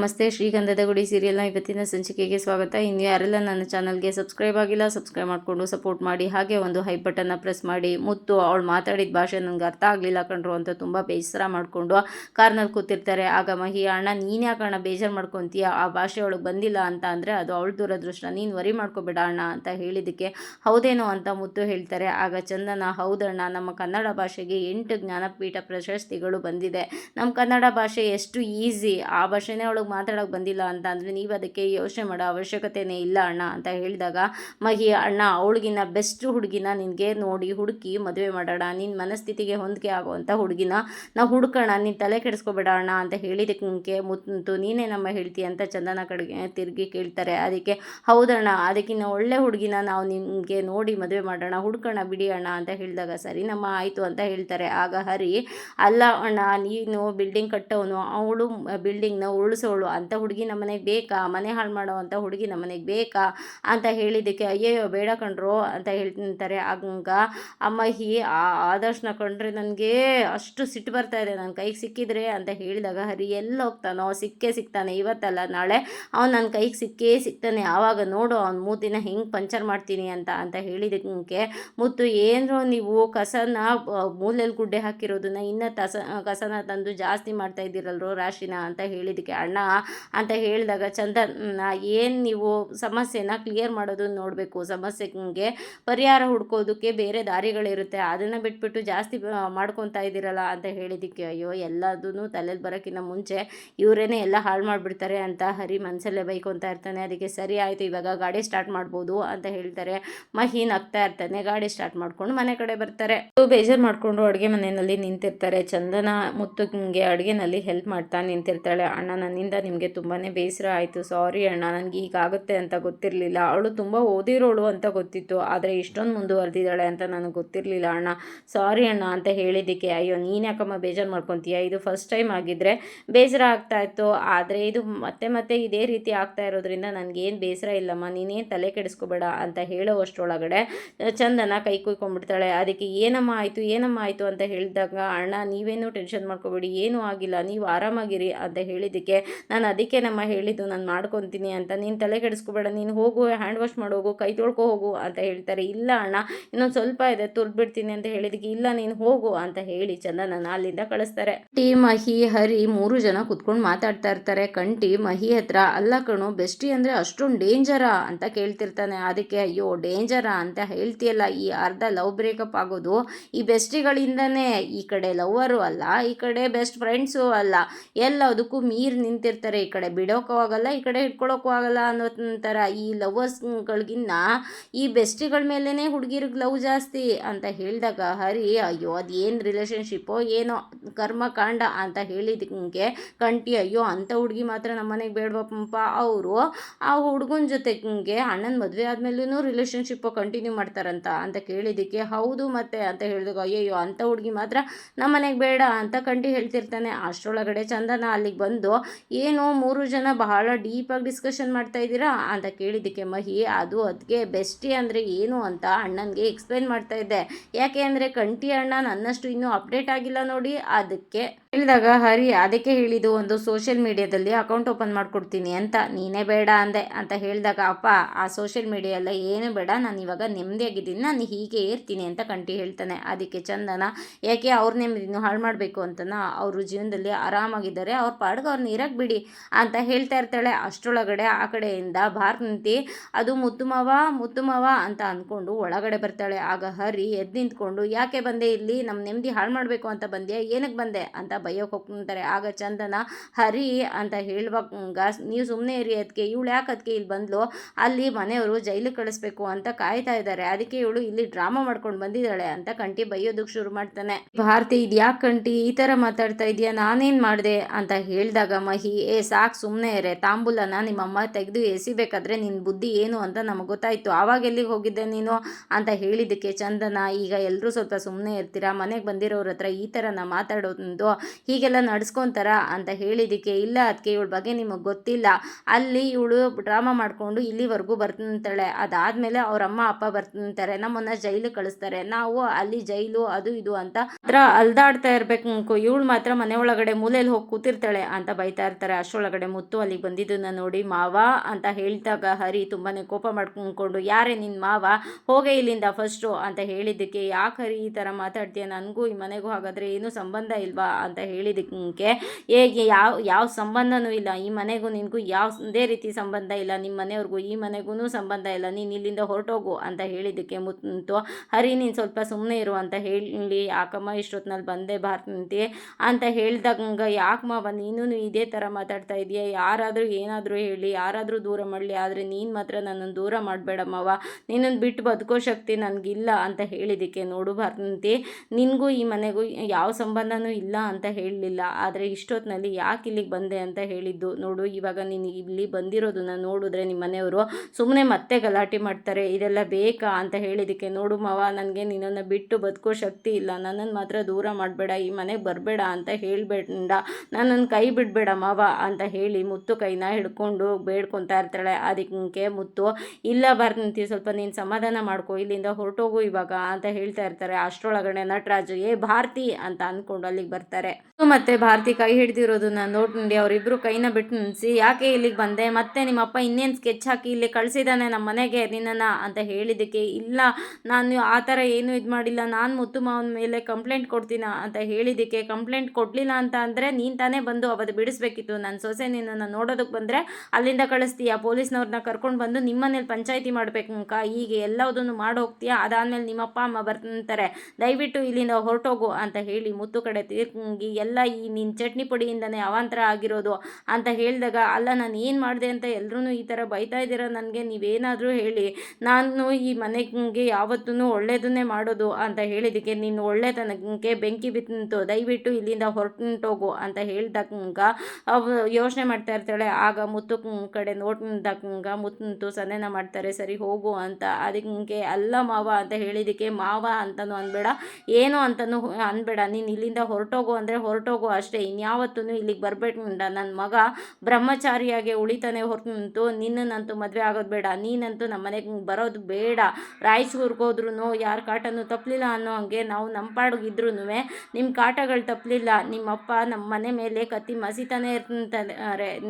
ನಮಸ್ತೆ, ಶ್ರೀಗಂಧದ ಗುಡಿ ಸೀರಿಯಲ್ನ ಇವತ್ತಿನ ಸಂಚಿಕೆಗೆ ಸ್ವಾಗತ. ಇನ್ನು ಯಾರೆಲ್ಲ ನನ್ನ ಚಾನಲ್ಗೆ ಸಬ್ಸ್ಕ್ರೈಬ್ ಆಗಿಲ್ಲ, ಸಬ್ಸ್ಕ್ರೈಬ್ ಮಾಡಿಕೊಂಡು ಸಪೋರ್ಟ್ ಮಾಡಿ, ಹಾಗೆ ಒಂದು ಹೈ ಬಟನ್ನ ಪ್ರೆಸ್ ಮಾಡಿ, ಮುತ್ತು ಅವಳು ಮಾತಾಡಿದ ಭಾಷೆ ನನಗೆ ಅರ್ಥ ಆಗಲಿಲ್ಲ ಕಣ್ರು ಅಂತ ತುಂಬ ಬೇಸರ ಮಾಡಿಕೊಂಡು ಕಾರ್ನಲ್ಲಿ ಕೂತಿರ್ತಾರೆ. ಆಗ ಮಹಿ, ಅಣ್ಣ, ನೀನು ಯಾಕೆ ಅಣ್ಣ ಬೇಜಾರು ಮಾಡ್ಕೊತೀಯ? ಆ ಭಾಷೆ ಒಳಗೆ ಬಂದಿಲ್ಲ ಅಂತ ಅಂದರೆ ಅದು ಅವಳು ದೂರದೃಷ್ಟ. ನೀನು ವರಿ ಮಾಡ್ಕೋಬೇಡ ಅಣ್ಣ ಅಂತ ಹೇಳಿದ್ದಕ್ಕೆ ಹೌದೇನೋ ಅಂತ ಮುತ್ತು ಹೇಳ್ತಾರೆ. ಆಗ ಚಂದನ, ಹೌದಣ್ಣ, ನಮ್ಮ ಕನ್ನಡ ಭಾಷೆಗೆ ಎಂಟು ಜ್ಞಾನಪೀಠ ಪ್ರಶಸ್ತಿಗಳು ಬಂದಿದೆ. ನಮ್ಮ ಕನ್ನಡ ಭಾಷೆ ಎಷ್ಟು ಈಸಿ. ಆ ಭಾಷೆನೇ ಅವಳಿಗೆ ಮಾತಾಡೋಕೆ ಬಂದಿಲ್ಲ ಅಂತ ಅಂದರೆ ನೀವು ಅದಕ್ಕೆ ಯೋಚನೆ ಮಾಡೋ ಅವಶ್ಯಕತೆನೇ ಇಲ್ಲ ಅಣ್ಣ ಅಂತ ಹೇಳಿದಾಗ, ಮಹಿ, ಅಣ್ಣ ಅವಳಿಗಿನ ಬೆಸ್ಟ್ ಹುಡುಗಿನ ನಿನಗೆ ನೋಡಿ ಹುಡುಕಿ ಮದುವೆ ಮಾಡೋಣ. ನಿನ್ನ ಮನಸ್ಥಿತಿಗೆ ಹೊಂದಿಕೆ ಆಗುವಂಥ ಹುಡುಗಿನ ನಾವು ಹುಡುಕೋಣ. ನೀನು ತಲೆ ಕೆಡಿಸ್ಕೋಬೇಡ ಅಣ್ಣ ಅಂತ ಹೇಳಿದಕ್ಕೆ ಮುತ್ತು ನೀನೇ ನಮ್ಮ ಹೇಳ್ತಿ ಅಂತ ಚಂದನ ಕಡೆಗೆ ತಿರುಗಿ ಕೇಳ್ತಾರೆ. ಅದಕ್ಕೆ ಹೌದಣ್ಣ ಅದಕ್ಕಿಂತ ಒಳ್ಳೆ ಹುಡುಗಿನ ನಾವು ನಿಮಗೆ ನೋಡಿ ಮದುವೆ ಮಾಡೋಣ. ಹುಡ್ಕೋಣ ಬಿಡಿ ಅಣ್ಣ ಅಂತ ಹೇಳಿದಾಗ, ಸರಿ, ನಮ್ಮ ಆಯಿತು ಅಂತ ಹೇಳ್ತಾರೆ. ಆಗ ಹರಿ, ಅಲ್ಲ ಅಣ್ಣ, ನೀನು ಬಿಲ್ಡಿಂಗ್ ಕಟ್ಟೋನು. ಅವಳು ಬಿಲ್ಡಿಂಗ್ನ ಉಳಿಸೋಳು ಅಂಥ ಹುಡುಗಿ ನಮ್ಮನೆಗೆ ಬೇಕಾ? ಮನೆ ಹಾಳು ಮಾಡೋ ಅಂಥ ಹುಡುಗಿ ನಮ್ಮನೆಗೆ ಬೇಕಾ? ಅಂತ ಹೇಳಿದ್ದಕ್ಕೆ, ಅಯ್ಯಯ್ಯೋ, ಬೇಡ ಕಣ್ರೋ, ಅಂತ ಹೇಳ್ತಾರೆ ಆಗ ಅಮ್ಮಹಿ ಆದರ್ಶನ ಕಂಡ್ರೆ ನನಗೆ ಅಷ್ಟು ಸಿಟ್ಟು ಬರ್ತಾ ಇದೆ ನನ್ನ ಕೈಗೆ ಸಿಕ್ಕಿದ್ರೆ, ಅಂತ ಹೇಳಿದಾಗ, ಹರಿ, ಎಲ್ಲಿ ಹೋಗ್ತಾನೋ? ಸಿಕ್ಕೇ ಸಿಗ್ತಾನೆ ಇವತ್ತಲ್ಲ, ನಾಳೆ ಅವ್ನು ನನ್ನ ಕೈಗೆ ಸಿಕ್ಕೇ ಸಿಗ್ತಾನೆ ಆವಾಗ ನೋಡು, ಅವ್ನ ಮೂತಿನ ಹೆಂಗೆ ಪಂಚರ್ ಮಾಡ್ತೀನಿ ಅಂತ ಅಂತ ಹೇಳಿದಕ್ಕೆ ಮುತ್ತು, ಏನರೋ ನೀವು ಕಸನ ಮೂಲೆಯಲ್ಲಿ ಗುಡ್ಡೆ ಹಾಕಿರೋದನ್ನ ಇನ್ನೂ ತಸ, ಕಸನ ತಂದು ಜಾಸ್ತಿ ಮಾಡ್ತಾ ಇದ್ದೀರಲ್ರೋ ರಾಶಿನ? ಅಂತ ಹೇಳಿದಕ್ಕೆ ಅಣ್ಣ ಅಂತ ಹೇಳಿದಾಗ, ಚಂದನ ಏನು ನೀವು ಸಮಸ್ಯೆನ ಕ್ಲಿಯರ್ ಮಾಡೋದು ನೋಡಬೇಕು. ಸಮಸ್ಯೆಗೆ ಪರಿಹಾರ ಹುಡ್ಕೋದಕ್ಕೆ ಬೇರೆ ದಾರಿಗಳಿರುತ್ತೆ. ಅದನ್ನು ಬಿಟ್ಬಿಟ್ಟು ಜಾಸ್ತಿ ಮಾಡ್ಕೊತಾ ಇದ್ದೀರಲ್ಲ ಅಂತ ಹೇಳಿದ್ದಕ್ಕೆ, ಅಯ್ಯೋ ಎಲ್ಲದೂ ತಲೆಯಲ್ಲಿ ಬರೋಕ್ಕಿಂತ ಮುಂಚೆ ಇವರೇನೆ ಎಲ್ಲ ಹಾಳು ಮಾಡಿಬಿಡ್ತಾರೆ ಅಂತ ಹರಿ ಮನಸಲ್ಲೇ ಬೈಕೊತಾ ಇರ್ತಾನೆ. ಅದಕ್ಕೆ ಸರಿ ಆಯಿತು, ಇವಾಗ ಗಾಡಿ ಸ್ಟಾರ್ಟ್ ಮಾಡ್ಬೋದು ಅಂತ ಹೇಳ್ತಾರೆ. ಮಹಿ ನಗ್ತಾ ಇರ್ತಾನೆ, ಗಾಡಿ ಸ್ಟಾರ್ಟ್ ಮಾಡ್ಕೊಂಡು ಮನೆ ಕಡೆ ಬರ್ತಾರೆ. ಬೇಜಾರು ಮಾಡಿಕೊಂಡು ಅಡುಗೆ ಮನೆಯಲ್ಲಿ ನಿಂತಿರ್ತಾರೆ. ಚಂದನ ಮುತ್ತುಗೆ ಅಡುಗೆನಲ್ಲಿ ಹೆಲ್ಪ್ ಮಾಡ್ತಾ ನಿಂತಿರ್ತಾಳೆ. ಅಣ್ಣ ನನ್ನಿಂದ ನಿಮಗೆ ತುಂಬಾ ಬೇಸರ ಆಯಿತು. ಸಾರಿ ಅಣ್ಣ, ನನಗೆ ಹೀಗಾಗುತ್ತೆ ಅಂತ ಗೊತ್ತಿರಲಿಲ್ಲ. ಅವಳು ತುಂಬ ಓದಿರೋಳು ಅಂತ ಗೊತ್ತಿತ್ತು. ಆದರೆ ಇಷ್ಟೊಂದು ಮುಂದುವರೆದಿದ್ದಾಳೆ ಅಂತ ನನಗೆ ಗೊತ್ತಿರಲಿಲ್ಲ ಅಣ್ಣ. ಸಾರಿ ಅಣ್ಣ ಅಂತ ಹೇಳಿದ್ದಕ್ಕೆ, ಅಯ್ಯೋ, ನೀನು ಯಾಕಮ್ಮ ಬೇಜಾರು ಮಾಡ್ಕೊತೀಯ? ಇದು ಫಸ್ಟ್ ಟೈಮ್ ಆಗಿದ್ದರೆ ಬೇಸರ ಆಗ್ತಾ ಇತ್ತು. ಆದರೆ ಇದು ಮತ್ತೆ ಮತ್ತೆ ಇದೇ ರೀತಿ ಆಗ್ತಾ ಇರೋದ್ರಿಂದ ನನಗೇನು ಬೇಸರ ಇಲ್ಲಮ್ಮ. ನೀನೇನು ತಲೆ ಕೆಡಿಸ್ಕೋಬೇಡ ಅಂತ ಹೇಳೋ ಅಷ್ಟರೊಳಗಡೆ ಚಂದನ ಕೈ ಕುಯ್ಕೊಂಡ್ಬಿಡ್ತಾಳೆ. ಅದಕ್ಕೆ ಏನಮ್ಮ ಆಯಿತು? ಏನಮ್ಮ ಆಯಿತು? ಅಂತ ಹೇಳಿದಾಗ, ಅಣ್ಣ, ನೀವೇನು ಟೆನ್ಷನ್ ಮಾಡ್ಕೋಬೇಡಿ. ಏನೂ ಆಗಿಲ್ಲ. ನೀವು ಆರಾಮಾಗಿರಿ ಅಂತ ಹೇಳಿದ್ದಕ್ಕೆ ನಾನು ಅದಕ್ಕೆ ನಮ್ಮ ಹೇಳಿದ್ದು ನಾನು ಮಾಡ್ಕೊತೀನಿ ಅಂತ. ನೀನು ತಲೆ ಕೆಡಿಸ್ಕೋಬೇಡ, ನೀನು ಹೋಗು ಹ್ಯಾಂಡ್ ವಾಶ್ ಮಾಡೋಗು, ಕೈ ತೊಳ್ಕೊ ಹೋಗು ಅಂತ ಹೇಳ್ತಾರೆ. ಇಲ್ಲ ಅಣ್ಣ, ಇನ್ನೊಂದು ಸ್ವಲ್ಪ ಇದೆ ತುರ್ಬಿಡ್ತೀನಿ ಅಂತ ಹೇಳಿದಕ್ಕೆ ಇಲ್ಲ ನೀನು ಹೋಗು ಅಂತ ಹೇಳಿ ಚಂದನನ ಅಲ್ಲಿಂದ ಕಳಿಸ್ತಾರೆ. ಟಿ, ಮಹಿ, ಹರಿ ಮೂರು ಜನ ಕುತ್ಕೊಂಡು ಮಾತಾಡ್ತಾ ಇರ್ತಾರೆ. ಕಂಟಿ, ಮಹಿ ಹತ್ರ, ಅಲ್ಲ ಕಣು, ಬೆಸ್ಟಿ ಅಂದರೆ ಅಷ್ಟೊಂದು ಡೇಂಜರಾ ಅಂತ ಕೇಳ್ತಿರ್ತಾನೆ. ಅದಕ್ಕೆ, ಅಯ್ಯೋ, ಡೇಂಜರಾ ಅಂತ ಹೇಳ್ತಿಯಲ್ಲ, ಈ ಅರ್ಧ ಲವ್ ಬ್ರೇಕಪ್ ಆಗೋದು. ಈ ಬೆಸ್ಟಿಗಳಿಂದನೇ ಈ ಕಡೆ ಲವ್ವರು ಅಲ್ಲ, ಈ ಕಡೆ ಬೆಸ್ಟ್ ಫ್ರೆಂಡ್ಸು ಅಲ್ಲ. ಎಲ್ಲದಕ್ಕೂ ಮೀರ್ ನಿಂತಿರ್ತಾರೆ. ಈ ಕಡೆ ಬಿಡೋಕ್ಕೂ ಆಗಲ್ಲ, ಈ ಕಡೆ ಇಟ್ಕೊಳ್ಳೋಕ್ಕೂ ಆಗಲ್ಲ ಅನ್ನೋ ಥರ ಈ ಲವರ್ಸ್ಗಳಿಗಿನ್ನ ಈ ಬೆಸ್ಟಿಗಳ ಮೇಲೇ ಹುಡುಗಿರಿಗೆ ಲವ್ ಜಾಸ್ತಿ ಅಂತ ಹೇಳಿದಾಗ, ಹರಿ, ಅಯ್ಯೋ ಅದು ಏನು ರಿಲೇಷನ್ಶಿಪ್ಪೋ ಏನೋ ಕರ್ಮಕಾಂಡ ಅಂತ ಹೇಳಿದಕ್ಕೆ ಕಂಟಿ, ಅಯ್ಯೋ ಅಂಥ ಹುಡುಗಿ ಮಾತ್ರ ನಮ್ಮ ಮನೆಗೆ ಬೇಡವಪ್ಪ, ಅವರು ಆ ಹುಡುಗನ ಜೊತೆಗೆ ಅಣ್ಣನ ಮದುವೆ ಆದಮೇಲೂ ರಿಲೇಷನ್ಶಿಪ್ಪು ಕಂಟಿನ್ಯೂ ಮಾಡ್ತಾರಂತ ಅಂತ ಕೇಳಿದ್ದಕ್ಕೆ ಹೌದು ಮತ್ತೆ ಅಂತ ಹೇಳಿದಾಗ, ಅಯ್ಯಯ್ಯೋ ಅಂಥ ಹುಡುಗಿ ಮಾತ್ರ ನಮ್ಮ ಮನೆಗೆ ಬೇಡ ಅಂತ ಕಂಟಿ ಹೇಳ್ತಿರ್ತಾನೆ. ಅಷ್ಟರೊಳಗಡೆ ಚಂದನ ಅಲ್ಲಿಗೆ ಬಂದು ಏನು ಮೂರು ಜನ ಬಹಳ ಡೀಪಾಗಿ ಡಿಸ್ಕಷನ್ ಮಾಡ್ತಾ ಇದ್ದೀರಾ ಅಂತ ಕೇಳಿದ್ದಕ್ಕೆ ಮಹಿ, ಅದು ಅದಕ್ಕೆ ಬೆಸ್ಟಿ ಅಂದರೆ ಏನು ಅಂತ ಅಣ್ಣನಿಗೆ ಎಕ್ಸ್ಪ್ಲೈನ್ ಮಾಡ್ತಾ ಇದ್ದೆ. ಯಾಕೆ ಅಂದರೆ ಕಂಟಿ ಅಣ್ಣ ನನ್ನಷ್ಟು ಇನ್ನೂ ಅಪ್ಡೇಟ್ ಆಗಿಲ್ಲ ನೋಡಿ, ಅದಕ್ಕೆ ಹೇಳಿದಾಗ, ಹರಿ, ಅದಕ್ಕೆ ಹೇಳಿದ್ದು ಒಂದು ಸೋಷಿಯಲ್ ಮೀಡಿಯಾದಲ್ಲಿ ಅಕೌಂಟ್ ಓಪನ್ ಮಾಡಿಕೊಡ್ತೀನಿ ಅಂತ, ನೀನೇ ಬೇಡ ಅಂದೆ. ಅಂತ ಹೇಳಿದಾಗ, ಅಪ್ಪ, ಆ ಸೋಷಿಯಲ್ ಮೀಡಿಯಾ ಎಲ್ಲ ಏನು ಬೇಡ, ನಾನು ಇವಾಗ ನೆಮ್ಮದಿಯಾಗಿದ್ದೀನಿ, ನಾನು ಹೀಗೆ ಇರ್ತೀನಿ ಅಂತ ಕಂಟಿ ಹೇಳ್ತಾನೆ. ಅದಕ್ಕೆ ಚಂದನ, ಯಾಕೆ ಅವ್ರ ನೆಮ್ಮದಿನೂ ಹಾಳು ಮಾಡಬೇಕು ಅಂತನ? ಅವರು ಜೀವನದಲ್ಲಿ ಆರಾಮಾಗಿದ್ದಾರೆ, ಅವ್ರ ಪಾಡ್ಗೆ ಅವ್ರನ್ನ ಇರಕ್ಕೆ ಬಿಡಿ. ಅಂತ ಹೇಳ್ತಾ ಇರ್ತಾಳೆ. ಅಷ್ಟರೊಳಗಡೆ ಆ ಕಡೆಯಿಂದ ಭಾರತಿ, ಅದು ಮುತ್ತುಮವ ಮುತ್ತುಮವ ಅಂತ ಅಂದ್ಕೊಂಡು ಒಳಗಡೆ ಬರ್ತಾಳೆ. ಆಗ ಹರಿ ಎದ್ದು ನಿಂತ್ಕೊಂಡು, ಯಾಕೆ ಬಂದೆ ಇಲ್ಲಿ? ನಮ್ಮ ನೆಮ್ಮದಿ ಹಾಳು ಮಾಡಬೇಕು ಅಂತ ಬಂದೆ ಏನಕ್ಕೆ ಬಂದೆ? ಅಂತ ಬೈಯೋಕೆ ಹೋಗ್ತಾರೆ ಆಗ ಚಂದನ, ಹರಿ ಅಂತ ಹೇಳುವಾಗ ನೀವು ಸುಮ್ಮನೆ ಇರಿ ಅದಕ್ಕೆ ಇವಳು ಯಾಕೆ ಅದಕ್ಕೆ ಇಲ್ಲಿ ಬಂದ್ಲು? ಅಲ್ಲಿ ಮನೆಯವರು ಜೈಲಿಗೆ ಕಳಿಸ್ಬೇಕು ಅಂತ ಕಾಯ್ತಾ ಇದ್ದಾರೆ ಅದಕ್ಕೆ ಇವಳು ಇಲ್ಲಿ ಡ್ರಾಮಾ ಮಾಡ್ಕೊಂಡು ಬಂದಿದ್ದಾಳೆ ಅಂತ ಕಂಟಿ ಬೈಯೋದಕ್ಕೆ ಶುರು ಮಾಡ್ತಾನೆ. ಭಾರತಿ ಇದು ಯಾಕೆ ಕಂಟಿ? ಈ ಥರ ಮಾತಾಡ್ತಾ ಇದೆಯಾ? ನಾನೇನು ಮಾಡಿದೆ? ಅಂತ ಹೇಳಿದಾಗ ಮಹಿ ಏ ಸಾಕು ಸುಮ್ಮನೆ ಇರೇ. ತಾಂಬೂಲನ ನಿಮ್ಮಮ್ಮ ತೆಗೆದು ಎಸಿಬೇಕಾದ್ರೆ ನಿನ್ನ ಬುದ್ಧಿ ಏನು ಅಂತ ನಮಗೆ ಗೊತ್ತಾಯಿತು. ಆವಾಗ ಎಲ್ಲಿಗೆ ಹೋಗಿದ್ದೆ ನೀನು ಅಂತ ಹೇಳಿದ್ದಕ್ಕೆ ಚಂದನ, ಈಗ ಎಲ್ಲರೂ ಸ್ವಲ್ಪ ಸುಮ್ಮನೆ ಇರ್ತೀರಾ? ಮನೆಗೆ ಬಂದಿರೋರ ಹತ್ರ ಈ ಥರ ನಾ ಮಾತಾಡೋದು ಹೀಗೆಲ್ಲ ನಡ್ಸ್ಕೊತಾರ ಅಂತ ಹೇಳಿದ್ದಕ್ಕೆ, ಇಲ್ಲ ಅದಕ್ಕೆ ಇವಳ ಬಗ್ಗೆ ನಿಮಗೆ ಗೊತ್ತಿಲ್ಲ. ಅಲ್ಲಿ ಇವಳು ಡ್ರಾಮಾ ಮಾಡಿಕೊಂಡು ಇಲ್ಲಿವರೆಗೂ ಬರ್ತಂತಾಳೆ ಅದಾದಮೇಲೆ ಅವ್ರ ಅಮ್ಮ, ಅಪ್ಪ ಬರ್ತಾರೆ ನಮ್ಮನ್ನು ಜೈಲು ಕಳಿಸ್ತಾರೆ. ನಾವು ಅಲ್ಲಿ ಜೈಲು, ಅದು ಇದು ಅಂತ ಹತ್ರ ಅಲ್ದಾಡ್ತಾ ಇರ್ಬೇಕು ಇವಳು ಮಾತ್ರ ಮನೆ ಒಳಗಡೆ ಮೂಲೆಯಲ್ಲಿ ಹೋಗಿ ಕೂತಿರ್ತಾಳೆ ಅಂತ ಬೈತಾ ಇರ್ತಾರೆ. ಇರ್ತಾರೆ ಅಷ್ಟರೊಳಗಡೆ ಮುತ್ತು ಅಲ್ಲಿಗೆ ಬಂದಿದ್ದನ್ನು ನೋಡಿ ಮಾವ ಅಂತ ಹೇಳ್ದಾಗ ಹರಿ ತುಂಬಾ ಕೋಪ ಮಾಡ್ಕೊಂಡು ಯಾರೇ ನಿನ್ನ ಮಾವ, ಹೋಗೇ ಇಲ್ಲಿಂದ ಫಸ್ಟು ಅಂತ ಹೇಳಿದ್ದಕ್ಕೆ ಯಾಕೆ ಹರಿ ಈ ಥರ ಮಾತಾಡ್ತೀಯ? ನನಗೂ ಈ ಮನೆಗೂ ಹಾಗಾದರೆ ಏನೂ ಸಂಬಂಧ ಇಲ್ವಾ? ಅಂತ ಹೇಳಿದ್ದಕ್ಕೆ ಹೇಗೆ ಯಾವ ಯಾವ ಸಂಬಂಧನೂ ಇಲ್ಲ. ಈ ಮನೆಗೂ ನಿನಗೂ ಯಾವುದೇ ರೀತಿ ಸಂಬಂಧ ಇಲ್ಲ. ನಿಮ್ಮ ಮನೆಯವ್ರಿಗೂ ಈ ಮನೆಗೂ ಸಂಬಂಧ ಇಲ್ಲ. ನೀನು ಇಲ್ಲಿಂದ ಹೊರಟೋಗು ಅಂತ ಹೇಳಿದ್ದಕ್ಕೆ ಮುತ್ತು, ಹರಿ, ನೀನು ಸ್ವಲ್ಪ ಸುಮ್ಮನೆ ಇರು ಅಂತ ಹೇಳಿ, ಯಾಕಮ್ಮ ಇಷ್ಟೊತ್ತಿನಲ್ಲಿ ಬಂದೆ ಭಾರತಂತಿ ಅಂತ ಹೇಳ್ದಾಗ, ಯಾಕಮ್ಮ ನೀನು ಇದೇ ಥರ ಮಾತಾಡ್ತಾ ಇದೆಯಾ? ಯಾರಾದರೂ ಏನಾದರೂ ಹೇಳಿ, ಯಾರಾದರೂ ದೂರ ಮಾಡಲಿ, ಆದರೆ ನೀನು ಮಾತ್ರ ನನ್ನನ್ನು ದೂರ ಮಾಡಬೇಡಮ್ಮವ ಮಾವ ನಿನ್ನನ್ನು ಬಿಟ್ಟು ಬದುಕೋ ಶಕ್ತಿ ನನಗಿಲ್ಲ ಅಂತ ಹೇಳಿದ್ದಕ್ಕೆ ನೋಡು ನಿನಗೂ ಈ ಮನೆಗೂ ಯಾವ ಸಂಬಂಧನೂ ಇಲ್ಲ ಅಂತ ಹೇಳಲಿಲ್ಲ. ಆದರೆ ಇಷ್ಟೊತ್ತಿನಲ್ಲಿ ಯಾಕೆ ಇಲ್ಲಿಗೆ ಬಂದೆ ಅಂತ ಹೇಳಿದ್ದು ನೋಡು. ಇವಾಗ ನೀನು ಇಲ್ಲಿ ಬಂದಿರೋದನ್ನ ನೋಡಿದ್ರೆ ನಿಮ್ಮ ಮನೆಯವರು ಸುಮ್ಮನೆ ಮತ್ತೆ ಗಲಾಟೆ ಮಾಡ್ತಾರೆ. ಇದೆಲ್ಲ ಬೇಕಾ ಅಂತ ಹೇಳಿದ್ದಕ್ಕೆ ನೋಡು ಮಾವ, ನನಗೆ ನಿನ್ನನ್ನು ಬಿಟ್ಟು ಬದುಕೋ ಶಕ್ತಿ ಇಲ್ಲ. ನನ್ನನ್ನು ಮಾತ್ರ ದೂರ ಮಾಡಬೇಡ, ಈ ಮನೆಗೆ ಬರಬೇಡ ಅಂತ ಹೇಳಬೇಡ. ನನ್ನನ್ನು ಕೈ ಬಿಡಬೇಡ ಮಾವ. ಅಂತ ಹೇಳಿ ಮುತ್ತು ಕೈನ ಹಿಡ್ಕೊಂಡು ಬೇಡ್ಕೊತಾ ಇರ್ತಾಳೆ. ಅದಕ್ಕೆ ಮುತ್ತು, ಇಲ್ಲ ಬರ್ತೀನಿ ಸ್ವಲ್ಪ ನೀನು ಸಮಾಧಾನ ಮಾಡ್ಕೊ, ಇಲ್ಲಿಂದ ಹೊರಟೋಗು ಇವಾಗ ಅಂತ ಹೇಳ್ತಾ ಇರ್ತಾರೆ. ಅಷ್ಟರೊಳಗಡೆ ನಟರಾಜು, ಏ ಭಾರತಿ ಅಂತ ಅಂದ್ಕೊಂಡು ಅಲ್ಲಿಗೆ ಬರ್ತಾರೆ. ಮತ್ತೆ ಭಾರತಿ ಕೈ ಹಿಡ್ದಿರೋದನ್ನ ನೋಡಿ ಅವರಿಬ್ರು ಕೈನ ಬಿಟ್ಟು ನಿಲ್ಲಿಸಿ ಯಾಕೆ ಇಲ್ಲಿಗೆ ಬಂದೆ? ಮತ್ತೆ ನಿಮ್ಮಪ್ಪ ಇನ್ನೇನು ಸ್ಕೆಚ್ ಹಾಕಿ ಇಲ್ಲಿ ಕಳಿಸಿದಾನೆ ನಮ್ಮ ಮನೆಗೆ ನಿನ್ನನ್ನು ಅಂತ ಹೇಳಿದ್ದಕ್ಕೆ, ಇಲ್ಲ, ನಾನು ಆ ಥರ ಏನೂ ಇದು ಮಾಡಿಲ್ಲ. ನಾನು ಮುತ್ತು ಮಾವನ ಮೇಲೆ ಕಂಪ್ಲೇಂಟ್ ಕೊಡ್ತೀನ? ಅಂತ ಹೇಳಿದ್ದಕ್ಕೆ ಕಂಪ್ಲೇಂಟ್ ಕೊಡಲಿಲ್ಲ ಅಂತ ಅಂದರೆ ನೀನು ತಾನೇ ಬಂದು ಅವತ್ತು ಬಿಡಿಸ್ಬೇಕಿತ್ತು. ನನ್ನ ಸೊಸೆ ನಿನ್ನನ್ನು ನೋಡೋದಕ್ಕೆ ಬಂದರೆ ಅಲ್ಲಿಂದ ಕಳಿಸ್ತೀಯ? ಪೊಲೀಸ್ನವ್ರನ್ನ ಕರ್ಕೊಂಡು ಬಂದು ನಿಮ್ಮನೇಲಿ ಪಂಚಾಯಿತಿ ಮಾಡಬೇಕು ಅಂಕ. ಹೀಗೆ ಎಲ್ಲದನ್ನು ಮಾಡಿ ಹೋಗ್ತೀಯ? ಅದಾದಮೇಲೆ ನಿಮ್ಮಪ್ಪ, ಅಮ್ಮ ಬರ್ತಾರೆ. ದಯವಿಟ್ಟು ಇಲ್ಲಿಂದ ಹೊರಟೋಗು ಅಂತ ಹೇಳಿ ಮುತ್ತು ಕಡೆ ತಿರುಗಿ ಎಲ್ಲ ಈ ನಿನ್ನ ಚಟ್ನಿ ಪುಡಿಯಿಂದನೇ ಅವಾಂತರ ಆಗಿರೋದು ಅಂತ ಹೇಳಿದಾಗ ಅಲ್ಲ, ನಾನು ಏನು ಮಾಡಿದೆ ಅಂತ ಎಲ್ಲರೂ ಈ ಥರ ಬೈತಾ ಇದ್ದೀರ ನನಗೆ? ನೀವೇನಾದರೂ ಹೇಳಿ. ನಾನು ಈ ಮನೆಗೆ ಯಾವತ್ತೂ ಒಳ್ಳೆಯದನ್ನೇ ಮಾಡೋದು ಅಂತ ಹೇಳಿದಕ್ಕೆ ನೀನು ಒಳ್ಳೆತನಕ್ಕೆ ಬೆಂಕಿ ಬಿತ್ತು ದಯವಿಟ್ಟು ಇಲ್ಲಿಂದ ಹೊರಟೋಗು ಅಂತ ಹೇಳ್ದಕ್ಕ ಯೋಚನೆ ಮಾಡ್ತಾ ಇರ್ತಾಳೆ, ಆಗ ಮುತ್ತು ಕಡೆ ನೋಡ್ದಕ್ಕ ಮುತ್ತು ಸನ್ನೆನ ಮಾಡ್ತಾರೆ, ಸರಿ ಹೋಗು ಅಂತ. ಅದಕ್ಕೆ ಅಲ್ಲ ಮಾವ ಅಂತ ಹೇಳಿದ್ದಕ್ಕೆ ಮಾವ ಅಂತಲೂ ಅನ್ಬೇಡ, ಏನು ಅಂತಲೂ ಅನ್ಬೇಡ. ನೀನು ಇಲ್ಲಿಂದ ಹೊರಟೋಗು ಅಂದರೆ ಹೊರಟೋಗು ಅಷ್ಟೇ. ಇನ್ಯಾವತ್ತೂ ಇಲ್ಲಿಗೆ ಬರಬೇಕು ನನ್ನ ಮಗ ಬ್ರಹ್ಮಚಾರಿಯಾಗಿ ಉಳಿತಾನೆ ಹೊರತು ನಿನ್ನನ್ನಂತೂ ಮದುವೆ ಆಗೋದು ಬೇಡ. ನೀನಂತೂ ನಮ್ಮ ಮನೆಗೆ ಬರೋದು ಬೇಡ. ರಾಯಚೂರ್ಗೆ ಹೋದ್ರೂ ಯಾರ ಕಾಟನೂ ತಪ್ಪಲಿಲ್ಲ ಅನ್ನೋ ಹಂಗೆ ನಾವು ನಮ್ಮ ಪಾಡಿಗಿದ್ರೂ ನಿಮ್ಮ ಕಾಟಗಳು ತಪ್ಪಲಿಲ್ಲ ನಿಮ್ಮಪ್ಪ ನಮ್ಮ ಮನೆ ಮೇಲೆ ಕತ್ತಿ ಮಸಿತಾನೆ ಇರ್ತಾರೆ.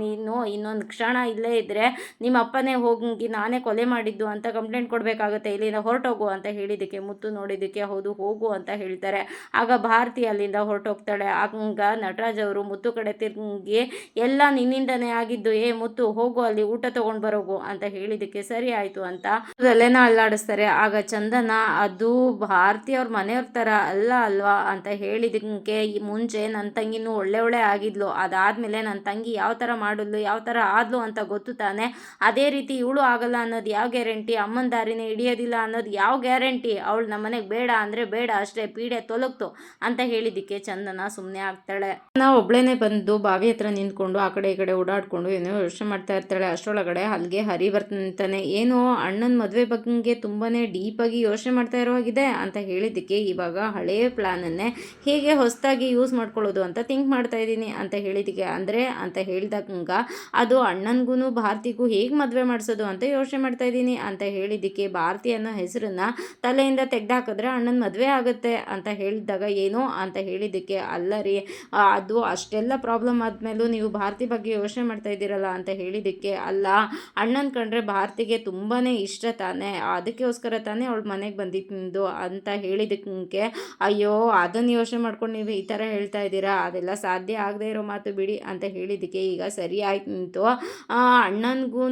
ನೀನು ಇನ್ನೊಂದು ಕ್ಷಣ ಇಲ್ಲೇ ಇದ್ದರೆ ನಿಮ್ಮ ಅಪ್ಪನೇ ಹೋಗಿ ನಾನೇ ಕೊಲೆ ಮಾಡಿದ್ದು ಅಂತ ಕಂಪ್ಲೇಂಟ್ ಕೊಡಬೇಕಾಗುತ್ತೆ, ಇಲ್ಲಿಂದ ಹೊರಟೋಗು ಅಂತ ಹೇಳಿದ್ದಕ್ಕೆ, ಮುತ್ತು ನೋಡಿದ್ದಕ್ಕೆ, ಹೌದು, ಹೋಗು ಅಂತ ಹೇಳ್ತಾರೆ. ಆಗ ಭಾರತಿ ಅಲ್ಲಿಂದ ಹೊರಟೋಗ್ತಾಳೆ. ಆಗ ನಟರಾಜ್ ಅವರು ಮುತ್ತು ಕಡೆ ತಿರುಗಿ, ಎಲ್ಲ ನಿನ್ನಿಂದನೇ ಆಗಿದ್ದು, ಏ ಮುತ್ತು, ಹೋಗು, ಅಲ್ಲಿ ಊಟ ತೊಗೊಂಡು ಬರೋಗು ಅಂತ ಹೇಳಿದ್ದಕ್ಕೆ ಸರಿ ಆಯಿತು ಅಂತ ಅಲ್ಲೇನ ಅಲ್ಲಾಡಿಸ್ತಾರೆ. ಆಗ ಚಂದನ, ಅದು ಭಾರತಿ ಅವ್ರ ಮನೆಯವ್ರ ಥರ ಅಲ್ಲ ಅಲ್ವಾ? ಅಂತ ಹೇಳಿದ್ದಕ್ಕೆ ಮುಂಚೆ ನನ್ನ ತಂಗಿನೂ ಒಳ್ಳೆ ಒಳ್ಳೆ ಆಗಿದ್ಲು. ಅದಾದಮೇಲೆ ನನ್ನ ತಂಗಿ ಯಾವ ಥರ ಮಾಡಿದ್ಲು, ಯಾವ ಥರ ಆದ್ಲು ಅಂತ ಗೊತ್ತು ತಾನೆ? ಅದೇ ರೀತಿ ಇವಳು ಆಗಲ್ಲ ಅನ್ನೋದು ಯಾವ ಗ್ಯಾರಂಟಿ? ಅಮ್ಮನ ದಾರಿನೇ ಹಿಡಿಯೋದಿಲ್ಲ ಅನ್ನೋದು ಯಾವ ಗ್ಯಾರಂಟಿ? ಅವಳು ನಮ್ಮ ಮನೆಗೆ ಬೇಡ ಅಂದರೆ ಬೇಡ, ಅಷ್ಟೇ ಪೀಡೆ ತೊಲಗ್ತು ಅಂತ ಹೇಳಿದ್ದಕ್ಕೆ ಚಂದನ ಸುಮ್ಮನೆ ಆಗ್ತಾಳೆ. ನಾವು ಒಬ್ಳೇನೆ ಬಂದು ಬಾವಿ ಹತ್ರ ನಿಂತ್ಕೊಂಡು ಆ ಕಡೆ ಈ ಕಡೆ ಓಡಾಡ್ಕೊಂಡು ಏನೋ ಯೋಚನೆ ಮಾಡ್ತಾ ಇರ್ತಾಳೆ. ಅಷ್ಟರೊಳಗಡೆ ಅಲ್ಲಿಗೆ ಹರಿ ಬರ್ತಾನೆ. ಏನು ಅಣ್ಣನ ಮದುವೆ ಬಗ್ಗೆ ತುಂಬಾ ಡೀಪಾಗಿ ಯೋಚನೆ ಮಾಡ್ತಾ ಇರೋ ಹಾಗಿದೆ ಅಂತ ಹೇಳಿದ್ದಕ್ಕೆ ಇವಾಗ ಹಳೆಯ ಪ್ಲ್ಯಾನನ್ನೇ ಹೇಗೆ ಹೊಸದಾಗಿ ಯೂಸ್ ಮಾಡ್ಕೊಳ್ಳೋದು ಅಂತ ಥಿಂಕ್ ಮಾಡ್ತಾ ಇದ್ದೀನಿ ಅಂತ ಹೇಳಿದ್ದಕ್ಕೆ. ಅಂದರೆ ಅಂತ ಹೇಳಿದಾಗ ಅದು ಅಣ್ಣನಿಗೂ ಭಾರತಿಗೂ ಹೇಗೆ ಮದುವೆ ಮಾಡಿಸೋದು ಅಂತ ಯೋಚನೆ ಮಾಡ್ತಾ ಇದ್ದೀನಿ ಅಂತ ಹೇಳಿದ್ದಕ್ಕೆ ಭಾರತಿ ಅನ್ನೋ ಹೆಸರನ್ನ ತಲೆಯಿಂದ ತೆಗೆದಾಕಿದ್ರೆ ಅಣ್ಣನ ಮದುವೆ ಆಗುತ್ತೆ ಅಂತ ಹೇಳಿದಾಗ ಏನೋ ಅಂತ ಹೇಳಿದ್ದಕ್ಕೆ ಅಲ್ಲ ರೀ ಅದು ಅಷ್ಟೆಲ್ಲ ಪ್ರಾಬ್ಲಮ್ ಆದಮೇಲೂ ನೀವು ಭಾರತಿ ಬಗ್ಗೆ ಯೋಚನೆ ಮಾಡ್ತಾ ಇದ್ದೀರಲ್ಲ ಅಂತ ಹೇಳಿದ್ದಕ್ಕೆ ಅಲ್ಲ, ಅಣ್ಣನ ಕಂಡ್ರೆ ಭಾರತಿಗೆ ತುಂಬಾ ಇಷ್ಟ ತಾನೇ, ಅದಕ್ಕೋಸ್ಕರ ತಾನೇ ಅವಳು ಮನೆಗೆ ಬಂದಿದ್ದು ಅಂತ ಹೇಳಿದಕ್ಕೆ ಅಯ್ಯೋ ಅದನ್ನು ಯೋಚನೆ ಮಾಡ್ಕೊಂಡು ನೀವು ಈ ಥರ ಹೇಳ್ತಾ ಇದ್ದೀರಾ, ಅದೆಲ್ಲ ಸಾಧ್ಯ ಆಗದೆ ಇರೋ ಮಾತು ಬಿಡಿ ಅಂತ ಹೇಳಿದ್ದಕ್ಕೆ ಈಗ ಸರಿ ಆಯ್ತು ಅಣ್ಣನಿಗೂ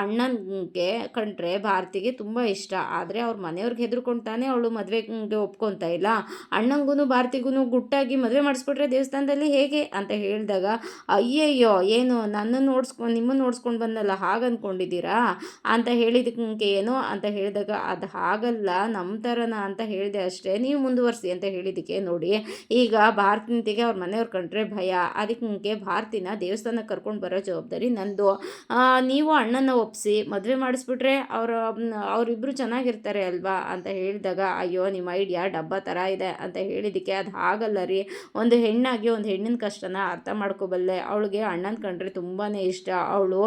ಅಣ್ಣನಿಗೆ ಕಂಡ್ರೆ ಭಾರತಿಗೆ ತುಂಬ ಇಷ್ಟ. ಆದರೆ ಅವ್ರ ಮನೆಯವ್ರಿಗೆ ಹೆದರ್ಕೊಂತಾನೆ ತಾನೇ ಅವಳು ಮದುವೆಗೆ ಒಪ್ಕೊತಾ ಇಲ್ಲ. ಅಣ್ಣಂಗೂ ಭಾರತಿಗೂ ಗುಟ್ಟಾಗಿ ಮದುವೆ ಮಾಡಿಸ್ಬಿಟ್ರೆ ದೇವಸ್ಥಾನದಲ್ಲಿ ಹೇಗೆ ಅಂತ ಹೇಳಿದಾಗ, ಅಯ್ಯಯ್ಯೋ, ಏನು ನನ್ನನ್ನು ನೋಡ್ಸ್ಕೊಂಡು ನಿಮ್ಮನ್ನು ನೋಡ್ಸ್ಕೊಂಡು ಬಂದಲ್ಲ ಹಾಗೆ ಅಂದ್ಕೊಂಡಿದ್ದೀರಾ ಅಂತ ಹೇಳಿದಕ್ಕೆ ಏನು ಅಂತ ಹೇಳಿದಾಗ, ಅದು ಹಾಗಲ್ಲ ನಮ್ಮ ಥರನ ಅಂತ ಹೇಳಿದೆ ಅಷ್ಟೇ, ನೀವು ಮುಂದುವರಿಸಿ ಅಂತ ಹೇಳಿದಕ್ಕೆ ನೋಡಿ, ಈಗ ಭಾರತಿಗೆ ಅವ್ರ ಮನೆಯವ್ರ ಕಂಡ್ರೆ ಭಯ. ಅದಕ್ಕೆ ಭಾರತಿನ ದೇವಸ್ಥಾನಕ್ಕೆ ಕರ್ಕೊಂಡು ಬರೋ ಜವಾಬ್ದಾರಿ ನಂದು. ನೀವು ಅಣ್ಣನ ಒಪ್ಪಿಸಿ ಮದುವೆ ಮಾಡಿಸ್ಬಿಟ್ರೆ ಅವರ ಅವರಿಬ್ಬರು ಚೆನ್ನಾಗಿರ್ತಾರೆ ಅಲ್ವಾ ಅಂತ ಹೇಳಿದಾಗ, ಅಯ್ಯೋ, ನಿಮ್ಮ ಐಡಿಯಾ ಡಬ್ಬ ಥರ ಇದೆ ಅಂತ ಹೇಳಿದ್ದಕ್ಕೆ ಅದು ಹಾಗಲ್ಲ ರೀ. ಒಂದು ಹೆಣ್ಣಾಗಿ ಒಂದು ಹೆಣ್ಣಿನ ಕಷ್ಟನ ಅರ್ಥ ಮಾಡ್ಕೋಬಲ್ಲೆ. ಅವಳಿಗೆ ಅಣ್ಣನ ಕಂಡ್ರೆ ತುಂಬಾ ಇಷ್ಟ. ಅವಳು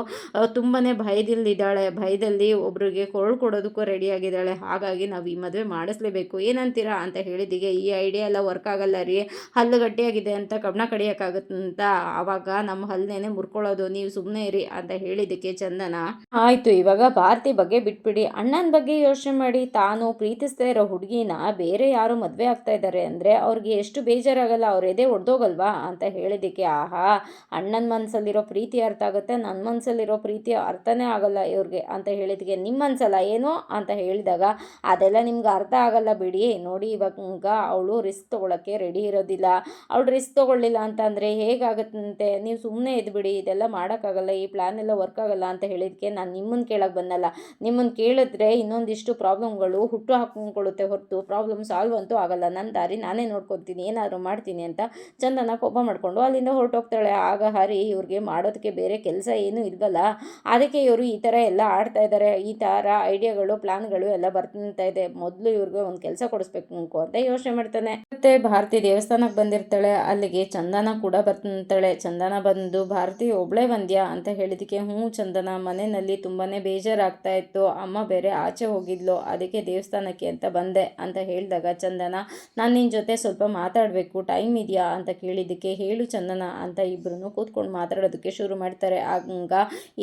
ತುಂಬಾ ಭಯದಲ್ಲಿದ್ದಾಳೆ ಭಯದಲ್ಲಿ ಒಬ್ಬರಿಗೆ ಕೊರಳು ಕೊಡೋದಕ್ಕೂ ರೆಡಿಯಾಗಿದ್ದಾಳೆ ಹಾಗಾಗಿ ನಾವು ಈ ಮದುವೆ ಮಾಡಿಸ್ಲೇಬೇಕು. ಏನಂತೀರಾ ಅಂತ ಹೇಳಿದಿಗೆ ಈ ಐಡಿಯಾ ಎಲ್ಲ ವರ್ಕ್ ಆಗಲ್ಲ ರೀ. ಹಲ್ಲು ಗಟ್ಟಿಯಾಗಿದೆ ಅಂತ ಕಬ್ಬಣ ಕಡಿಯೋಕ್ಕಾಗುತ್ತಂತ ಆವಾಗ ಆಗ ನಮ್ಮ ಹಲ್ಲೇನೆ ಮುರ್ಕೊಳ್ಳೋದು, ನೀವು ಸುಮ್ಮನೆ ಇರಿ ಅಂತ ಹೇಳಿದ್ದಕ್ಕೆ ಚಂದನ. ಆಯ್ತು, ಇವಾಗ ಭಾರತಿ ಬಗ್ಗೆ ಬಿಟ್ಬಿಡಿ. ಅಣ್ಣನ ಬಗ್ಗೆ ಯೋಚನೆ ಮಾಡಿ. ತಾನು ಪ್ರೀತಿಸ್ತಾ ಇರೋ ಹುಡುಗಿನ ಬೇರೆ ಯಾರು ಮದುವೆ ಆಗ್ತಾ ಇದ್ದಾರೆ ಅಂದರೆ ಅವ್ರಿಗೆ ಎಷ್ಟು ಬೇಜಾರಾಗಲ್ಲ, ಅವ್ರ ಎದೆ ಒಡ್ದೋಗಲ್ವಾ ಅಂತ ಹೇಳಿದ್ದಕ್ಕೆ, ಆಹಾ, ಅಣ್ಣನ ಮನಸ್ಸಲ್ಲಿರೋ ಪ್ರೀತಿ ಅರ್ಥ ಆಗುತ್ತೆ ನನ್ನ ಮನಸ್ಸಲ್ಲಿರೋ ಪ್ರೀತಿ ಅರ್ಥನೇ ಆಗಲ್ಲ ಇವ್ರಿಗೆ ಅಂತ ಹೇಳಿದಕ್ಕೆ ನಿಮ್ಮ ಮನಸ್ಸಲ್ಲ ಏನು ಅಂತ ಹೇಳಿದಾಗ ಅದೆಲ್ಲ ನಿಮ್ಗೆ ಅರ್ಥ ಆಗಲ್ಲ ಬಿಡಿ. ನೋಡಿ, ಇವಾಗ ಅವಳು ರಿಸ್ಕ್ ತೊಗೊಳಕ್ಕೆ ರೆಡಿ ಇರೋದಿಲ್ಲ. ಅವಳು ರಿಸ್ಕ್ ತೊಗೊಳ್ಳಿಲ್ಲ ಅಂತಂದರೆ ಹೇಗಾಗುತ್ತಂತೆ? ನೀವು ಸುಮ್ಮನೆ ಇದ್ಬಿಡಿ, ಇದೆಲ್ಲ ಮಾಡೋಕ್ಕಾಗಲ್ಲ, ಈ ಪ್ಲ್ಯಾನ್ ಎಲ್ಲ ವರ್ಕ್ ಆಗಲ್ಲ ಅಂತ ಹೇಳಿದಕ್ಕೆ ನಾನು ನಿಮ್ಮನ್ನು ಕೇಳೋಕ್ಕೆ ಬಂದಲ್ಲ. ನಿಮ್ಮನ್ನು ಕೇಳಿದ್ರೆ ಇನ್ನೊಂದಿಷ್ಟು ಪ್ರಾಬ್ಲಮ್ಗಳು ಹುಟ್ಟು ಹಾಕೊಂಡ್ಕೊಳ್ಳುತ್ತೆ ಹೊರತು ಪ್ರಾಬ್ಲಮ್ ಸಾಲ್ವ್ ಅಂತೂ ಆಗಲ್ಲ. ನನ್ನ ದಾರಿ ನಾನೇ ನೋಡ್ಕೊತೀನಿ ಏನಾದರೂ ಮಾಡ್ತೀನಿ ಅಂತ ಚಂದನ ಕೋಪ ಮಾಡಿಕೊಂಡು ಅಲ್ಲಿಂದ ಹೊರಟೋಗ್ತಾಳೆ. ಆಗ ಹರಿ ಇವ್ರಿಗೆ ಮಾಡೋದಕ್ಕೆ ಬೇರೆ ಕೆಲಸ ಏನೂ ಇಲ್ವಲ್ಲ? ಅದಕ್ಕೆ ಇವರು ಈ ಥರ ಎಲ್ಲ ಆಡ್ತಾ ಇದ್ದಾರೆ ಈ ಥರ ಐಡಿಯಾಗಳು ಪ್ಲಾನ್ಗಳು ಎಲ್ಲ ಬರ್ತಾ ಇದೆ. ಮೊದಲು ಇವ್ರಿಗೆ ಒಂದು ಕೆಲಸ ಕೊಡಿಸ್ಬೇಕು ಅಂತ ಯೋಚನೆ ಮಾಡ್ತಾನೆ. ಮತ್ತೆ ಭಾರತಿ ದೇವಸ್ಥಾನಕ್ಕೆ ಬಂದಿರ್ತಾಳೆ. ಅಲ್ಲಿಗೆ ಚಂದನ ಕೂಡ ಬರ್ತಾಳೆ ಚಂದನ ಬಂದು, ಭಾರತಿ ಒಬ್ಳೆ ಬಂದ್ಯಾ? ಅಂತ ಹೇಳಿದಕ್ಕೆ ಹ್ಞೂ ಚಂದನ, ಮನೆಯಲ್ಲಿ ತುಂಬಾ ಬೇಜಾರಾಗ್ತಾ ಇತ್ತು. ಅಮ್ಮ ಬೇರೆ ಆಚೆ ಹೋಗಿದ್ಲು, ಅದಕ್ಕೆ ದೇವಸ್ಥಾನಕ್ಕೆ ಅಂತ ಬಂದೆ ಅಂತ ಹೇಳಿದಾಗ, ಚಂದನ, ನಾನು ನಿನ್ನ ಜೊತೆ ಸ್ವಲ್ಪ ಮಾತಾಡಬೇಕು, ಟೈಮ್ ಇದೆಯಾ? ಅಂತ ಕೇಳಿದ್ದಕ್ಕೆ, ಹೇಳು ಚಂದನ ಅಂತ ಇಬ್ಬರೂ ಕೂತ್ಕೊಂಡು ಮಾತಾಡೋದಕ್ಕೆ ಶುರು ಮಾಡ್ತಾರೆ. ಆಗ,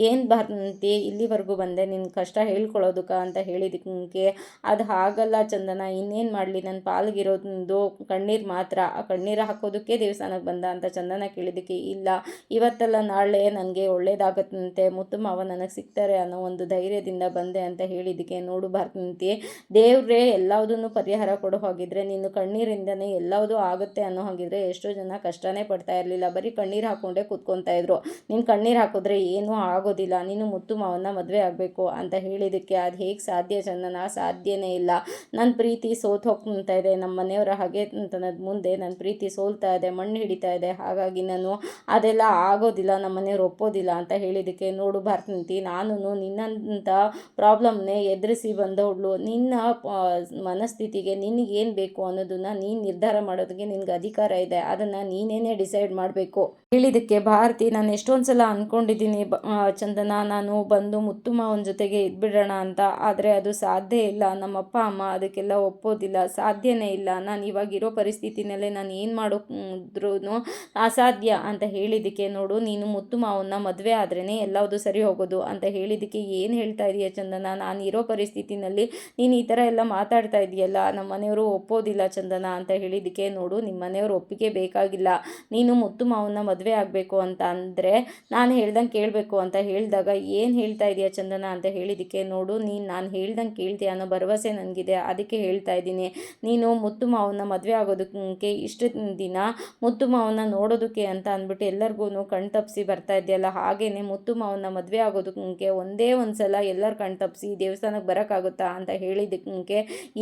ಏನು ಬರ್ತಿ ಇಲ್ಲಿವರೆಗೂ ಬಂದೆ ನಿನ್ನ ಕಷ್ಟ ಹೇಳ್ಕೊಳ್ಳೋದಕ್ಕೆ ಅಂತ ಹೇಳಿದಕ್ಕೆ ಅದು ಹಾಗಲ್ಲ ಚಂದನ, ಇನ್ನೇನು ಮಾಡಲಿ ನನ್ನ ಪಾಲ್ಗಿರೋದು ಕಣ್ಣೀರು ಮಾತ್ರ, ಆ ಕಣ್ಣೀರು ಹಾಕೋದಕ್ಕೆ ದೇವಸ್ಥಾನಕ್ಕೆ ಬಂದ ಅಂತ ಚಂದನ ಕೇಳಿದ್ದಕ್ಕೆ, ಇಲ್ಲ ಇವತ್ತೆಲ್ಲ ನಾಳೆ ನನಗೆ ಒಳ್ಳೇದಾಗತ್ತಂತೆ ಮುತ್ತು ಮಾವ ನನಗೆ ಸಿಗ್ತಾರೆ ಅನ್ನೋ ಒಂದು ಧೈರ್ಯದಿಂದ ಬಂದೆ ಅಂತ ಹೇಳಿದ್ದಕ್ಕೆ ನೋಡು ಭಾರತಂತಿ ದೇವ್ರೇ ಎಲ್ಲದನ್ನು ಪರಿಹಾರ ಕೊಡೋ ಹಾಗಿದ್ರೆ ನೀನು ಕಣ್ಣೀರಿಂದನೇ ಎಲ್ಲವುದು ಆಗುತ್ತೆ ಅನ್ನೋ ಹಾಗಿದ್ರೆ ಎಷ್ಟೋ ಜನ ಕಷ್ಟನೇ ಪಡ್ತಾ ಇರಲಿಲ್ಲ. ಬರೀ ಕಣ್ಣೀರು ಹಾಕೊಂಡೆ ಕೂತ್ಕೊತಾ ಇದ್ರು. ನೀನು ಕಣ್ಣೀರು ಹಾಕಿದ್ರೆ ಏನೂ ಆಗೋದಿಲ್ಲ. ನೀನು ಮುತ್ತು ಮಾವನ ಮದುವೆ ಆಗಬೇಕು ಅಂತ ಹೇಳಿದ್ದಕ್ಕೆ ಅದು ಹೇಗೆ ಸಾಧ್ಯ ಚಂದನ? ಸಾಧ್ಯನೇ ಇಲ್ಲ. ನನ್ನ ಪ್ರೀತಿ ಸೋತ್ ಹೋಗ್ತಾ ಇದೆ. ನಮ್ಮ ಮನೆಯವರ ಹಾಗೆ ಅಂತ ಮುಂದೆ ನನ್ನ ಪ್ರೀತಿ ಸೋಲ್ತಾ ಇದೆ, ಮಣ್ಣು ಹಿಡಿತಾ ಇದೆ. ಹಾಗಾಗಿ ನಾನು ಅದೆಲ್ಲ ಆಗೋದಿಲ್ಲ ನಮ್ಮ ಮನೆಯವ್ರು ಒಪ್ಪೋದಿಲ್ಲ ಅಂತ ಹೇಳಿದ್ದಕ್ಕೆ ನೋಡು ಭಾರತಂತಿ ನಾನು ನಿನ್ನಂಥ ಪ್ರಾಬ್ಲಮ್ನೇ ಎದುರಿಸಿ ಬಂದವಳು. ನಿನ್ನ ಮನಸ್ಥಿತಿಗೆ ನಿನಗೇನು ಬೇಕು ಅನ್ನೋದನ್ನು ನೀನು ನಿರ್ಧಾರ ಮಾಡೋದಕ್ಕೆ ನಿನಗೆ ಅಧಿಕಾರ ಇದೆ. ಅದನ್ನು ನೀನೇನೇ ಡಿಸೈಡ್ ಮಾಡಬೇಕು. ಹೇಳಿದ್ದಕ್ಕೆ ಭಾರತಿ, ನಾನು ಎಷ್ಟೊಂದು ಸಲ ಅಂದ್ಕೊಂಡಿದ್ದೀನಿ ಚಂದನ. ನಾನು ಬಂದು ಮುತ್ತು ಮಾವನ ಜೊತೆಗೆ ಇದ್ಬಿಡೋಣ ಅಂತ. ಆದರೆ ಅದು ಸಾಧ್ಯ ಇಲ್ಲ. ನಮ್ಮಪ್ಪ, ಅಮ್ಮ ಅದಕ್ಕೆಲ್ಲ ಒಪ್ಪೋದಿಲ್ಲ. ಸಾಧ್ಯನೇ ಇಲ್ಲ. ನಾನು ಇವಾಗಿರೋ ಪರಿಸ್ಥಿತಿನಲ್ಲೇ ನಾನು ಏನು ಮಾಡೋದ್ರೂ ಅಸಾಧ್ಯ ಅಂತ ಹೇಳಿದ್ದಕ್ಕೆ ನೋಡು, ನೀನು ಮುತ್ತು ಮಾವನ್ನ ಮದುವೆ ಆದ್ರೇ ಎಲ್ಲವುದು ಸರಿ ಹೋಗೋದು ಅಂತ ಹೇಳಿದ್ದಕ್ಕೆ ಏನು ಹೇಳ್ತಾ ಇದೀಯ ಚಂದನ? ನಾನು ಇರೋ ಪರಿಸ್ಥಿತಿನಲ್ಲಿ ನೀನು ಈ ಥರ ಎಲ್ಲ ಮಾತಾಡ್ತಾ ಇದೆಯಲ್ಲ. ನಮ್ಮ ಮನೆಯವರು ಒಪ್ಪೋದಿಲ್ಲ ಚಂದನ ಅಂತ ಹೇಳಿದ್ದಕ್ಕೆ ನೋಡು ನಿಮ್ಮ ಮನೆಯವರು ಒಪ್ಪಿಗೆ ಬೇಕಾಗಿಲ್ಲ. ನೀನು ಮುತ್ತು ಮಾವನ್ನ ಮದುವೆ ಆಗಬೇಕು ಅಂತ ಅಂದರೆ ನಾನು ಹೇಳ್ದಂಗೆ ಕೇಳಬೇಕು ಅಂತ ಹೇಳಿದಾಗ, ಏನು ಹೇಳ್ತಾ ಇದೆಯಾ ಚಂದನ? ಅಂತ ಹೇಳಿದ್ದಕ್ಕೆ, ನೋಡು, ನೀನು ನಾನು ಹೇಳ್ದಂಗೆ ಕೇಳ್ತೀಯ ಅನ್ನೋ ಭರವಸೆ ನನಗಿದೆ ಅದಕ್ಕೆ ಹೇಳ್ತಾ ಇದ್ದೀನಿ. ನೀನು ಮುತ್ತು ಮಾವನ್ನ ಮದುವೆ ಆಗೋದಕ್ಕೆ ಇಷ್ಟು ದಿನ ಮುತ್ತು ಮಾವನ್ನ ನೋಡೋದಕ್ಕೆ ಅಂತ ಅಂದ್ಬಿಟ್ಟು ಎಲ್ಲರಿಗೂ ಕಣ್ ತಪ್ಸಿ ಬರ್ತಾ ಇದೆಯಲ್ಲ? ಹಾಗೇನೆ ಮುತ್ತು ಮಾವನ್ನ ಮದುವೆ ಆಗೋದಕ್ಕೆ ಒಂದೇ ಒಂದು ಸಲ ಎಲ್ಲರ ಕಣ್ ತಪ್ಸಿ ದೇವಸ್ಥಾನಕ್ಕೆ ಬರೋಕ್ಕಾಗುತ್ತಾ ಅಂತ ಹೇಳಿದ್ದಕ್ಕೆ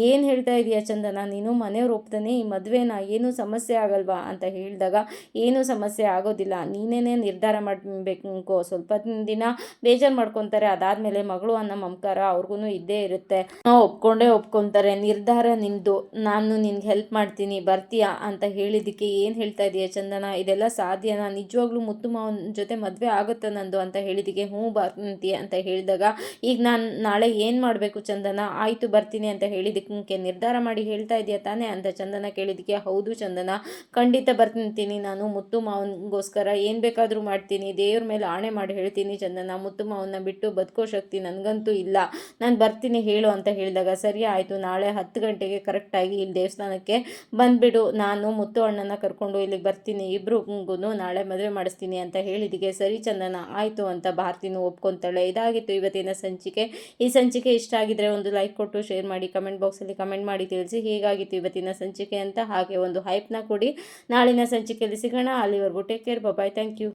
ಏನು ಹೇಳ್ತಾ ಇದೆಯಾ ಚಂದನ? ನೀನು ಮನೆಯವ್ರು ಒಪ್ತಾನೆ ಈ ಮದುವೆನ? ಏನೂ ಸಮಸ್ಯೆ ಆಗಲ್ವಾ? ಅಂತ ಹೇಳಿದಾಗ, ಏನೂ ಸಮಸ್ಯೆ ಆಗೋದಿಲ್ಲ. ನೀನೇನೇ ನಿರ್ಧಾರ ಮಾಡಬೇಕು, ಸ್ವಲ್ಪ ದಿನ ಬೇಜಾರು ಮಾಡ್ಕೊತಾರೆ. ಅದಾದಮೇಲೆ ಮಗಳು ಅನ್ನೋ ಮಮಕಾರ ಅವ್ರಿಗೂ ಇದ್ದೇ ಇರುತ್ತೆ. ಒಪ್ಕೊಂಡೇ ಒಪ್ಕೊತಾರೆ. ನಿರ್ಧಾರ ನಿಂದು ನಾನು ನಿನ್ಗೆ ಹೆಲ್ಪ್ ಮಾಡ್ತೀನಿ, ಬರ್ತೀಯಾ ಅಂತ ಹೇಳಿದ್ದಕ್ಕೆ ಏನು ಹೇಳ್ತಾ ಇದೆಯಾ ಚಂದನ? ಇದೆಲ್ಲ ಸಾಧ್ಯನಾ? ನಿಜವಾಗ್ಲೂ ಮುತ್ತು ಮಾವನ ಜೊತೆ ಮದುವೆ ಆಗುತ್ತೆ ನಂದು ಅಂತ ಹೇಳಿದ್ದಕ್ಕೆ ಹ್ಞೂ ಬರ್ತೀಯ ಅಂತ ಹೇಳಿದಾಗ, ಈಗ ನಾನು ನಾಳೆ ಏನು ಮಾಡಬೇಕು ಚಂದನ? ಆಯಿತು ಬರ್ತೀನಿ ಅಂತ ಹೇಳಿದಕ್ಕೆ ನಿರ್ಧಾರ ಮಾಡಿ ಹೇಳ್ತಾ ಇದೆಯಾ ತಾನೇ ಅಂತ ಚಂದನ ಕೇಳಿದ್ದಕ್ಕೆ. ಹೌದು ಚಂದನ, ಖಂಡಿತ ಬರ್ತೀನಿ. ನಾನು ಮುತ್ತು ಮಾವನಿಗೋಸ್ಕರ ಏನು ಬೇಕಾದರೂ ಮಾಡ್ತೀನಿ, ದೇವ್ರ ಮೇಲೆ ಆಣೆ ಮಾಡಿ ಹೇಳ್ತೀನಿ ಚಂದನ ಮುತ್ತು ಮಾವನ್ನ ಬಿಟ್ಟು ಬದುಕೋ ಶಕ್ತಿ ನನಗಂತೂ ಇಲ್ಲ. ನಾನು ಬರ್ತೀನಿ ಹೇಳು ಅಂತ ಹೇಳಿದಾಗ ಸರಿ ಆಯಿತು, ನಾಳೆ ಹತ್ತು ಗಂಟೆಗೆ ಕರೆಕ್ಟಾಗಿ ಇಲ್ಲಿ ದೇವಸ್ಥಾನಕ್ಕೆ ಬಂದುಬಿಡು. ನಾನು ಮುತ್ತು ಅಣ್ಣನ ಕರ್ಕೊಂಡು ಇಲ್ಲಿಗೆ ಬರ್ತೀನಿ ಇಬ್ಬರಿಗೂ ನಾಳೆ ಮದುವೆ ಮಾಡಿಸ್ತೀನಿ ಅಂತ ಹೇಳಿದಿಗೆ. ಸರಿ ಚಂದನ, ಆಯಿತು ಅಂತ ಭಾರತಿನೂ ಒಪ್ಕೊತಾಳೆ. ಇದಾಗಿತ್ತು ಇವತ್ತಿನ ಸಂಚಿಕೆ. ಈ ಸಂಚಿಕೆ ಇಷ್ಟ ಆಗಿದ್ರೆ ಒಂದು ಲೈಕ್ ಕೊಟ್ಟು ಶೇರ್ ಮಾಡಿ ಕಮೆಂಟ್ ಬಾಕ್ಸಲ್ಲಿ ಕಮೆಂಟ್ ಮಾಡಿ ತಿಳಿಸಿ ಹೇಗಾಗಿತ್ತು ಇವತ್ತಿನ ಸಂಚಿಕೆ ಅಂತ ಹಾಗೆ ಒಂದು ಹೈಪ್ನ ಕೊಡಿ. ನಾಳಿನ ಸಂಚಿಕೆಯಲ್ಲಿ ಸಿಗೋಣ. ಅಲ್ಲಿವರೆಗೂ take care bye thank you